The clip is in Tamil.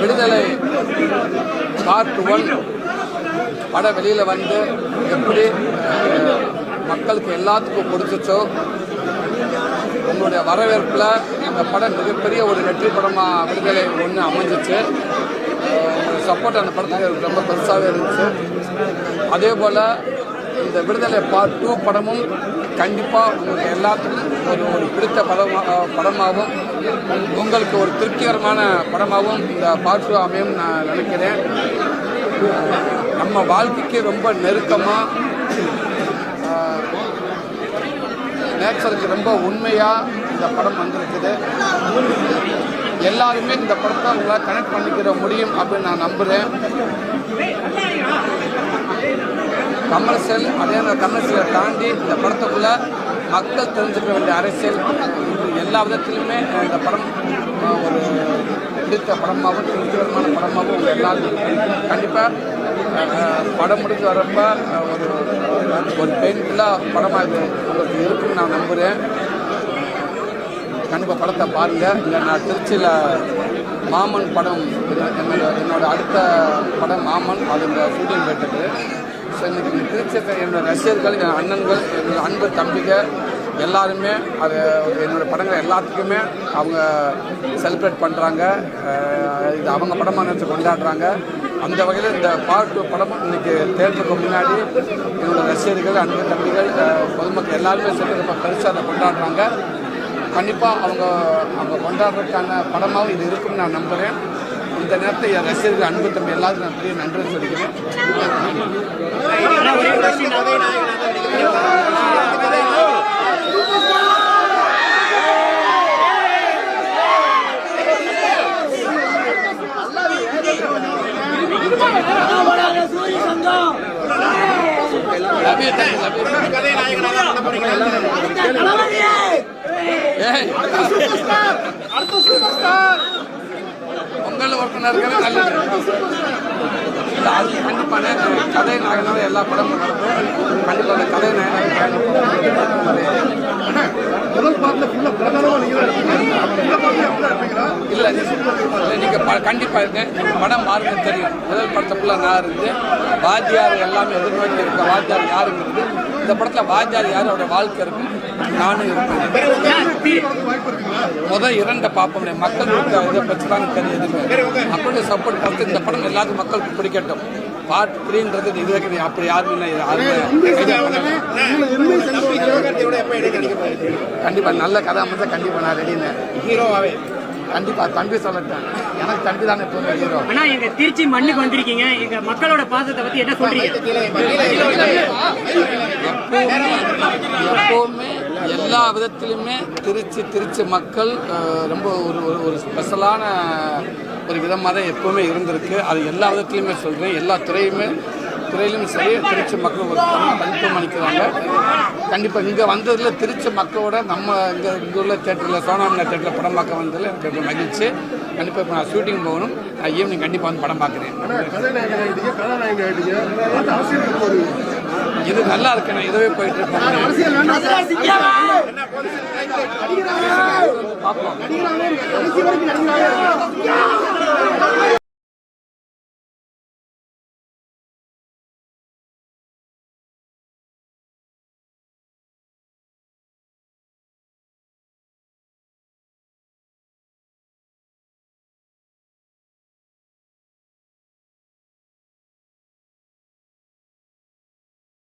விடுதலை பார்ட் ஒன் படம் வெளியில் வந்து எப்படி மக்களுக்கு எல்லாத்துக்கும் பிடிச்சிச்சோ உங்களுடைய வரவேற்பில் அந்த படம் மிகப்பெரிய ஒரு வெற்றி படமாக விடுதலை ஒன்று அமைஞ்சிச்சு. சப்போர்ட் அந்த படத்துக்கு ரொம்ப பெருசாகவே இருந்துச்சு. அதே போல் இந்த விடுதலை பார்ட் டூ படமும் கண்டிப்பாக உங்களுக்கு எல்லாத்துக்கும் ஒரு ஒரு பிடித்த படமாக படமாகவும் உங்களுக்கு ஒரு திருப்திகரமான படமாகவும் இந்த பார்ட் டூ அமையும் நான் நினைக்கிறேன். நம்ம வாழ்க்கைக்கு ரொம்ப நெருக்கமாக நேச்சருக்கு ரொம்ப உண்மையாக இந்த படம் வந்திருக்குது. எல்லாருமே இந்த படத்தை உங்களால் கனெக்ட் பண்ணிக்கிற முடியும் அப்படின்னு நான் நம்புகிறேன் கமர்ஷியல் அதே மாதிரி கமர்ஷியலை தாண்டி இந்த படத்துக்குள்ள மக்கள் தெரிஞ்சுக்க வேண்டிய அரசியல் எல்லா விதத்திலுமே இந்த படம் ஒரு பிடித்த படமாகவும் திருப்திகரமான படமாகவும் எல்லாருக்கும் கண்டிப்பாக படம் முடிஞ்சு வரப்ப ஒரு ஒரு பெயின்ஃபுல்லாக படமாக இது உங்களுக்கு இருக்குன்னு நான் நம்புகிறேன் கண்டிப்பாக படத்தை பாருங்கள் இல்லை நான் திருச்சியில் மாமன் படம் என்னோட என்னோட அடுத்த படம் மாமன் அது இந்த ஷூட்டிங் போயிட்டு ஸோ இன்னைக்கு இந்த என்னோடய என்னோட ரசிகர்கள் என் அண்ணன்கள் என்னோட அன்பு தம்பிகள் எல்லாருமே அது என்னோட படங்கள் எல்லாத்துக்குமே அவங்க செலிப்ரேட் பண்ணுறாங்க இது அவங்க படமாக நினச்சி கொண்டாடுறாங்க. அந்த வகையில் இந்த பார்ட் டூ படமும் இன்னைக்கு தேட்டருக்கு முன்னாடி என்னோடய ரசிகர்கள் அன்பு தம்பிகள் பொதுமக்கள் எல்லாருமே சேர்ந்து ரொம்ப பெருசாக அதை கொண்டாடுறாங்க. கண்டிப்பாக அவங்க அவங்க கொண்டாடுறதுக்கான படமாகவும் இது இருக்கும்னு நான் நம்புகிறேன் இந்த நேரத்தை என் ரசிகர்கள் அன்பு தம்பி எல்லாருக்கும் நான் பெரிய நன்றி சொல்லிக்கிறேன் அடுத்த சூப்பர் ஸ்டார் லவ் யூ ஏய் பொங்கல் ஒருத்தனர்கள் நல்லது. இல்ல, அது கண்டிப்பான கதை நாயகனால எல்லா படமும் நடக்கும் கண்டிப்பாக அந்த கதை நாயகனாக முதல் பாட்டுல ஃபுல்லா இல்லை இல்லை நீங்கள் கண்டிப்பாக இருங்க. படம் மாறுங்க தெரியும். முதல் படத்தை ஃபுல்லாக நான் இருந்து வாத்தியார் எல்லாமே எதிர்நோக்கி இருக்க வாத்தியார் யாருங்கிறது. இந்த படத்தில் வாத்தியார் யார் வாழ்க்கை இருக்கும்? நானும் இருப்பேன். முதல் இரண்டை பார்ப்போம் மக்களுக்கு இதை பற்றி தான் தெரியுது. மக்களுடைய சப்போர்ட் பார்த்து இந்த படம் எல்லாத்துக்கும் மக்களுக்கு பிடிக்கட்டும். பார்ட் த்ரீன்றது இது வரைக்கும் அப்படி யாரும் கண்டிப்பாக நல்ல கதை அமைச்சா கண்டிப்பாக நான் ரெடின்னு ஹீரோவாவே. கண்டிப்பாக தம்பி சொல்லட்டேன் எனக்கு தம்பி தானே எப்போதுமே ஹீரோ ஆனா எங்க திருச்சி மண்ணுக்கு வந்திருக்கீங்க. எங்க மக்களோட பாசத்தை பத்தி என்ன சொல்றீங்க? எப்போவுமே எல்லா விதத்திலுமே திருச்சி திருச்சி மக்கள் ரொம்ப ஒரு ஒரு ஒரு ஸ்பெஷலான ஒரு விதமாக தான் எப்போவுமே இருந்திருக்கு. அது எல்லா விதத்துலையுமே சொல்கிறேன் எல்லா துறையுமே துறையிலும் சரி திருச்சி மக்கள் ஒரு தனி மதிப்பம் அளிக்கிறாங்க கண்டிப்பாக இங்கே வந்ததில் திருச்சி மக்களோட நம்ம இங்கே இங்கே உள்ள தேட்டரில் சோனாமினா தேட்டரில் படம் பார்க்க வந்ததில் எனக்கு ரொம்ப மகிழ்ச்சி. கண்டிப்பாக இப்போ நான் ஷூட்டிங் போகணும். நான் ஈவினிங் கண்டிப்பாக வந்து படம் பார்க்குறேன். இது நல்லா இருக்கு நான் இதுவே போயிட்டு வேண்டாம் பார்ப்போம்